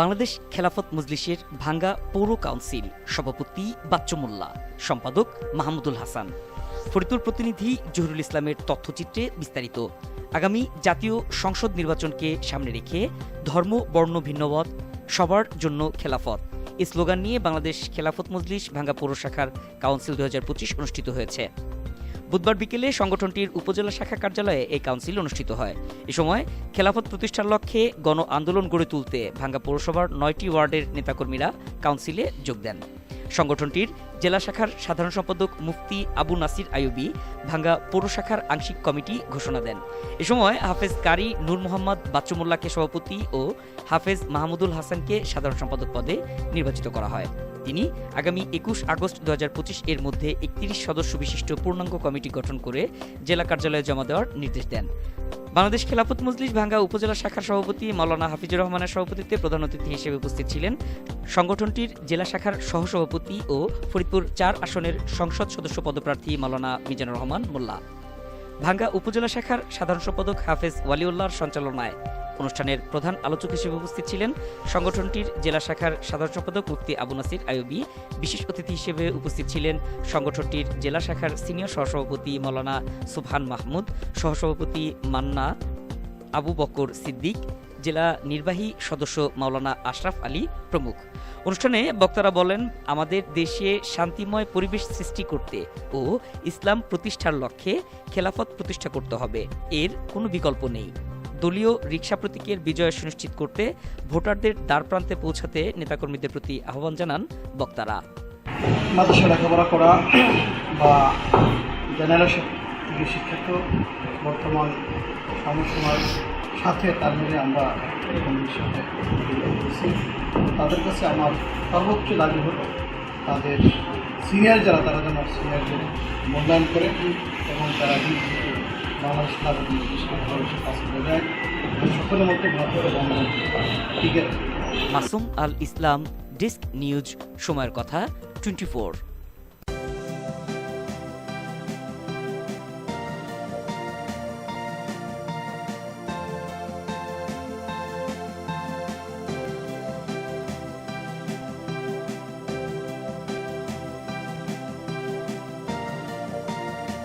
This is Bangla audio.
বাংলাদেশ খেলাফত মজলিসের ভাঙ্গা পৌর কাউন্সিল সভাপতি বাচ্চু মোল্লা সম্পাদক মাহমুদুল হাসান। ফরিদপুর প্রতিনিধি জহিরুল ইসলামের তথ্যচিত্রে বিস্তারিত। আগামী জাতীয় সংসদ নির্বাচনকে সামনে রেখে ধর্ম, বর্ণ, ভিন্নমত সবার জন্য খেলাফত। এই স্লোগান নিয়ে বাংলাদেশ খেলাফত মজলিস ভাঙ্গা পৌর শাখার কাউন্সিল দু হাজার পঁচিশ অনুষ্ঠিত হয়েছে। বুধবার বিকেলে সংগঠনটির উপজেলা শাখা কার্যালয়ে এই কাউন্সিল অনুষ্ঠিত হয়। এ সময় খেলাফত প্রতিষ্ঠার লক্ষ্যে গণ আন্দোলন গড়ে তুলতে ভাঙ্গা পৌরসভার নয়টি ওয়ার্ডের নেতাকর্মীরা কাউন্সিলে যোগ দেন। সংগঠনটির জেলা শাখার সাধারণ সম্পাদক মুফতি আবু নাসির আয়ুবি ভাঙ্গা পৌর শাখার আংশিক কমিটি ঘোষণা দেন। এ সময় হাফেজ কারি নূর মোহাম্মদ বাচ্চুমোল্লাকে সভাপতি ও হাফেজ মাহমুদুল হাসানকে সাধারণ সম্পাদক পদে নির্বাচিত করা হয়। তিনি আগামী একুশ আগস্ট দু হাজার পঁচিশ এর মধ্যে একত্রিশ সদস্য বিশিষ্ট পূর্ণাঙ্গ কমিটি গঠন করে জেলা কার্যালয়ে জমা দেওয়ার নির্দেশ দেন। বাংলাদেশ খেলাফত মজলিস ভাঙ্গা উপজেলা শাখার সভাপতি মাওলানা হাফিজুর রহমানের সভাপতিত্বে প্রধান অতিথি হিসেবে উপস্থিত ছিলেন সংগঠনটির জেলা শাখার সহসভাপতি ও ফরিদপুর চার আসনের সংসদ সদস্য পদপ্রার্থী মাওলানা মিজানুর রহমান মোল্লা। ভাঙ্গা উপজেলা শাখার সাধারণ সম্পাদক হাফেজ ওয়ালিউল্লাহর সঞ্চালনায় অনুষ্ঠানের প্রধান আলোচক হিসেবে উপস্থিত ছিলেন সংগঠনটির জেলা শাখার সাধারণ সম্পাদক মুফতি আবু নাসির আয়ুবি বিশেষ অতিথি হিসেবে উপস্থিত ছিলেন সংগঠনটির জেলা শাখার সিনিয়র সহসভাপতি মৌলানা সুবহান মাহমুদ, সহসভাপতি মান্না আবু বকর সিদ্দিক, জেলা নির্বাহী সদস্য মাওলানা আশরাফ আলী প্রমুখ। অনুষ্ঠানে বক্তারা বলেন, আমাদের দেশে শান্তিময় পরিবেশ সৃষ্টি করতে ও ইসলাম প্রতিষ্ঠার লক্ষ্যে খেলাফত প্রতিষ্ঠা করতে হবে। এর কোনো বিকল্প নেই। দলীয় রিক্সা প্রতীকের বিজয় সুনিশ্চিত করতে ভোটারদের দ্বারপ্রান্তে পৌঁছাতে নেতাকর্মীদের প্রতি আহ্বান জানান বক্তারা। মাদ্রাসা লেখাপড়া করা বা থেকে শিক্ষিত বর্তমান সাথে তাল মিলে আমরা বিরোধ করছি তাদের কাছে আমার সর্বোচ্চ দাবি হলো তাদের সিনিয়র যারা, তারা যেন সিনিয়রদের মূল্যায়ন করে এবং তারা বাংলাদেশ যায় সকলের মধ্যে টিকে থাকে। মাসুম আল ইসলাম ডিস্ক নিউজ সময়ের কথা টোয়েন্টি